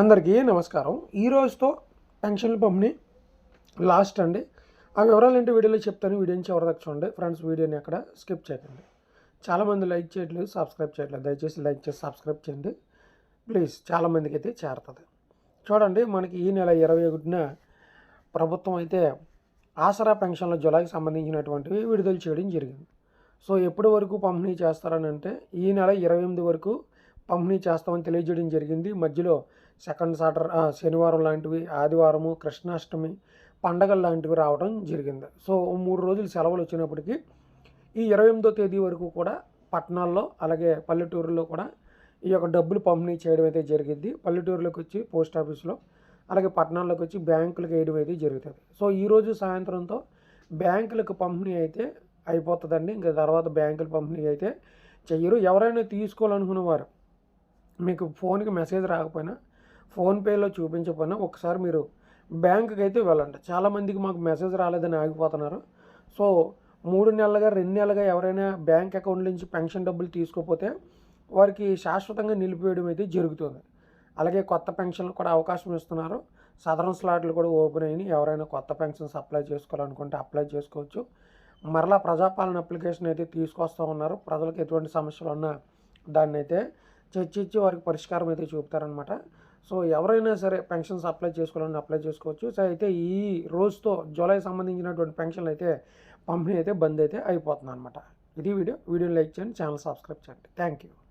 అందరికీ నమస్కారం. ఈ రోజుతో పెన్షన్ పంపిణీ లాస్ట్ అండి. ఆ వివరాలు ఏంటి వీడియోలో చెప్తాను. వీడియోని చివరి చూడండి. ఫ్రెండ్స్ వీడియోని అక్కడ స్కిప్ చేయకండి. చాలామంది లైక్ చేయట్లేదు సబ్స్క్రైబ్ చేయట్లేదు. దయచేసి లైక్ చేసి సబ్స్క్రైబ్ చేయండి. ప్లీజ్ చాలామందికి అయితే చేరుతుంది. చూడండి మనకి ఈ నెల ఇరవై ఒకటిన ప్రభుత్వం అయితే ఆసరా పెన్షన్ల జులైకి సంబంధించినటువంటివి విడుదల చేయడం జరిగింది. సో ఎప్పటి వరకు పంపిణీ చేస్తారని అంటే ఈ నెల ఇరవై ఎనిమిది వరకు పంపిణీ చేస్తామని తెలియజేయడం జరిగింది. మధ్యలో సెకండ్ సాటర్ శనివారం లాంటివి ఆదివారము కృష్ణాష్టమి పండగలు లాంటివి రావడం జరిగింది. సో మూడు రోజులు సెలవులు వచ్చినప్పటికీ ఈ ఇరవై ఎనిమిదో తేదీ వరకు కూడా పట్టణాల్లో అలాగే పల్లెటూరులో కూడా ఈ యొక్క డబ్బులు పంపిణీ చేయడం అయితే జరిగింది. పల్లెటూరులోకి వచ్చి పోస్ట్ ఆఫీస్లో అలాగే పట్టణాల్లోకి వచ్చి బ్యాంకులకు వేయడం అయితే జరుగుతుంది. సో ఈరోజు సాయంత్రంతో బ్యాంకులకు పంపిణీ అయితే అయిపోతుందండి. ఇంకా తర్వాత బ్యాంకుల పంపిణీ అయితే చెయ్యరు. ఎవరైనా తీసుకోవాలనుకున్న వారు మీకు ఫోన్కి మెసేజ్ రాకపోయినా ఫోన్పేలో చూపించకపోయినా ఒకసారి మీరు బ్యాంకుకి అయితే వెళ్ళండి చాలామందికి మాకు మెసేజ్ రాలేదని ఆగిపోతున్నారు. సో మూడు నెలలుగా రెండు నెలలుగా ఎవరైనా బ్యాంక్ అకౌంట్ నుంచి పెన్షన్ డబ్బులు తీసుకోకపోతే వారికి శాశ్వతంగా నిలిపివేయడం అయితే జరుగుతుంది. అలాగే కొత్త పెన్షన్లు కూడా అవకాశం ఇస్తున్నారు. సదరన్ స్లాట్లు కూడా ఓపెన్ అయినాయి. ఎవరైనా కొత్త పెన్షన్స్ అప్లై చేసుకోవాలనుకుంటే అప్లై చేసుకోవచ్చు. మరలా ప్రజాపాలన అప్లికేషన్ అయితే తీసుకొస్తూ ఉన్నారు. ప్రజలకు ఎటువంటి సమస్యలు ఉన్నా దాన్ని అయితే చర్చించి వారికి పరిష్కారం అయితే చూపుతారనమాట సో ఎవరైనా సరే పెన్షన్స్ అప్లై చేసుకోవాలని అప్లై చేసుకోవచ్చు. సో అయితే ఈ రోజుతో జూలై సంబంధించినటువంటి పెన్షన్లు అయితే పంపిణీ అయితే బంద్ అయితే అయిపోతుంది అనమాట ఇది వీడియో. వీడియో లైక్ చేయండి ఛానల్ సబ్స్క్రైబ్ చేయండి. Thank you